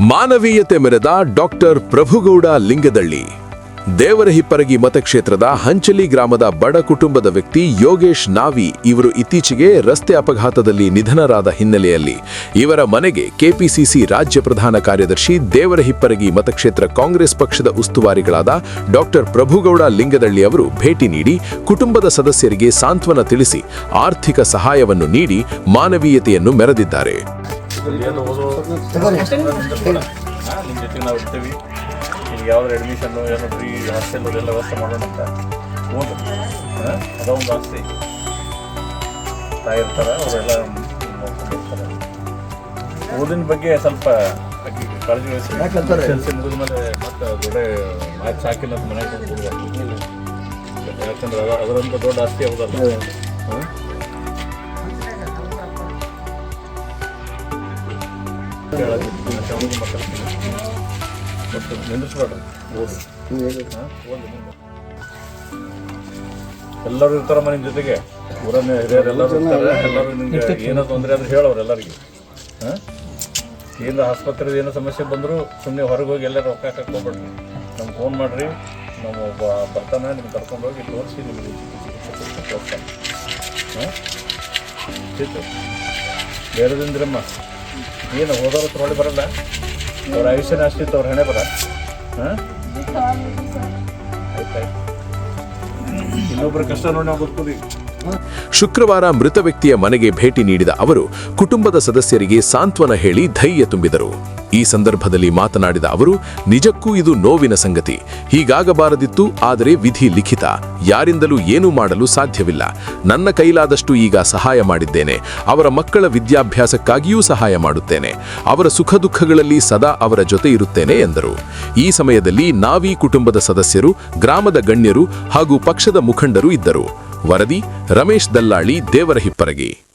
ಮಾನವೀಯತೆ ಮೆರೆದ ಡಾಕ್ಟರ್ ಪ್ರಭುಗೌಡ ಲಿಂಗದಳ್ಳಿ. ದೇವರ ಹಿಪ್ಪರಗಿ ಮತಕ್ಷೇತ್ರದ ಹಂಚಲಿ ಗ್ರಾಮದ ಬಡ ಕುಟುಂಬದ ವ್ಯಕ್ತಿ ಯೋಗೇಶ್ ನಾವಿ ಇವರು ಇತ್ತೀಚೆಗೆ ರಸ್ತೆ ಅಪಘಾತದಲ್ಲಿ ನಿಧನರಾದ ಹಿನ್ನೆಲೆಯಲ್ಲಿ. ಇವರ ಮನೆಗೆ ಕೆಪಿಸಿಸಿ ರಾಜ್ಯ ಪ್ರಧಾನ ಕಾರ್ಯದರ್ಶಿ ದೇವರ ಹಿಪ್ಪರಗಿ ಮತಕ್ಷೇತ್ರ ಕಾಂಗ್ರೆಸ್ ಪಕ್ಷದ ಉಸ್ತುವಾರಿಗಳಾದ ಡಾಕ್ಟರ್ ಪ್ರಭುಗೌಡ ಲಿಂಗದಳ್ಳಿ ಅವರು ಭೇಟಿ ನೀಡಿ ಕುಟುಂಬದ ಸದಸ್ಯರಿಗೆ ಸಾಂತ್ವನ ತಿಳಿಸಿ ಆರ್ಥಿಕ ಸಹಾಯವನ್ನು ನೀಡಿ ಮಾನವೀಯತೆಯನ್ನು ಮೆರೆದಿದ್ದಾರೆ. ಏನು ನಿಮ್ಮ ನಾವು ಇರ್ತೀವಿ ಏನೋ ಫ್ರೀ ಹಾಸ್ಟೆಲ್ ವ್ಯವಸ್ಥೆ ಅಂತ ಓದು ಹಾಂ ಅದ. ಆಸ್ತಿ ತಾಯಿ ಇರ್ತಾರೆ ಅವರೆಲ್ಲ ಓದಿನ ಬಗ್ಗೆ ಸ್ವಲ್ಪ ಕಾಳಜಿ ವಹಿಸಿ ಕೆಲಸ ಮುಗಿದ ಮೇಲೆ ಮತ್ತೆ ದೊಡ್ಡ ಮ್ಯಾಚ್ ಹಾಕಿಲ್ಲ ಅಂತ ಮನೆಗೆ ಯಾಕಂದ್ರೆ ಅದ ಅದರಂತ ದೊಡ್ಡ ಆಸ್ತಿ ಯಾವುದಲ್ಲ ನಿಂದಿಸ್ಬೇಡ್ರಿ ಎಲ್ಲರೂ ಇರ್ತಾರ ಮನೆ ಜೊತೆಗೆ. ಊರನ್ನ ಹಿರಿಯರು ಎಲ್ಲರೂ ಇರ್ತಾರೆ. ಎಲ್ಲರೂ ನಿಮ್ಗೆ ಏನೋ ತೊಂದರೆ ಅಂದ್ರೆ ಹೇಳೋರು ಎಲ್ಲರಿಗೆ. ಹಾಂ? ಏನು ಆಸ್ಪತ್ರೆದು ಏನೋ ಸಮಸ್ಯೆ ಬಂದರೂ ಸುಮ್ಮನೆ ಹೊರಗೆ ಹೋಗಿ ಎಲ್ಲರೂ ರೊಕ್ಕ ಕಟ್ಕೊಂಡ್ಬಿಡ್ರಿ ನಮ್ಗೆ ಫೋನ್ ಮಾಡಿರಿ. ನಮ್ಮ ಒಬ್ಬ ಬರ್ತಾನೆ ನಿಮ್ಗೆ ಕರ್ಕೊಂಡು ಹೋಗಿ ತೋರಿಸಿ ನಿಮಗೆ ಚಿಕಿತ್ಸೆ ಕೊಡ್ತಾನೆ. ಹಾಂ? ಬೇರೆದಿಂದ್ರಮ್ಮ ಏನು, ಹೋದವ್ರ ತೊಗೊಳ್ಳಿ ಬರಲ್ಲ? ಅವ್ರ ಆಯುಷ್ಯನ ಅಷ್ಟಿತ್ತು, ಅವ್ರ ಹಣೆ ಬರ? ಹಾಂ? ಇನ್ನೊಬ್ಬರ ಕಷ್ಟ ನೋಡಿ ನಾವು ಬದುಕೋದಿ ಶುಕ್ರವಾರ ಮೃತ ವ್ಯಕ್ತಿಯ ಮನೆಗೆ ಭೇಟಿ ನೀಡಿದ ಅವರು ಕುಟುಂಬದ ಸದಸ್ಯರಿಗೆ ಸಾಂತ್ವನ ಹೇಳಿ ಧೈರ್ಯ ತುಂಬಿದರು. ಈ ಸಂದರ್ಭದಲ್ಲಿ ಮಾತನಾಡಿದ ಅವರು, ನಿಜಕ್ಕೂ ಇದು ನೋವಿನ ಸಂಗತಿ. ಹೀಗಾಗಬಾರದಿತ್ತು, ಆದರೆ ವಿಧಿ ಲಿಖಿತ. ಯಾರಿಂದಲೂ ಏನೂ ಮಾಡಲು ಸಾಧ್ಯವಿಲ್ಲ. ನನ್ನ ಕೈಲಾದಷ್ಟು ಈಗ ಸಹಾಯ ಮಾಡಿದ್ದೇನೆ. ಅವರ ಮಕ್ಕಳ ವಿದ್ಯಾಭ್ಯಾಸಕ್ಕಾಗಿಯೂ ಸಹಾಯ ಮಾಡುತ್ತೇನೆ. ಅವರ ಸುಖ ದುಃಖಗಳಲ್ಲಿ ಸದಾ ಅವರ ಜೊತೆ ಇರುತ್ತೇನೆ, ಎಂದರು. ಈ ಸಮಯದಲ್ಲಿ ನಾವಿ ಕುಟುಂಬದ ಸದಸ್ಯರು, ಗ್ರಾಮದ ಗಣ್ಯರು ಹಾಗೂ ಪಕ್ಷದ ಮುಖಂಡರು ಇದ್ದರು. ವರದಿ, ರಮೇಶ್ ದಲ್ಲಾಳಿ ದೇವರ ಹಿಪ್ಪರಗಿ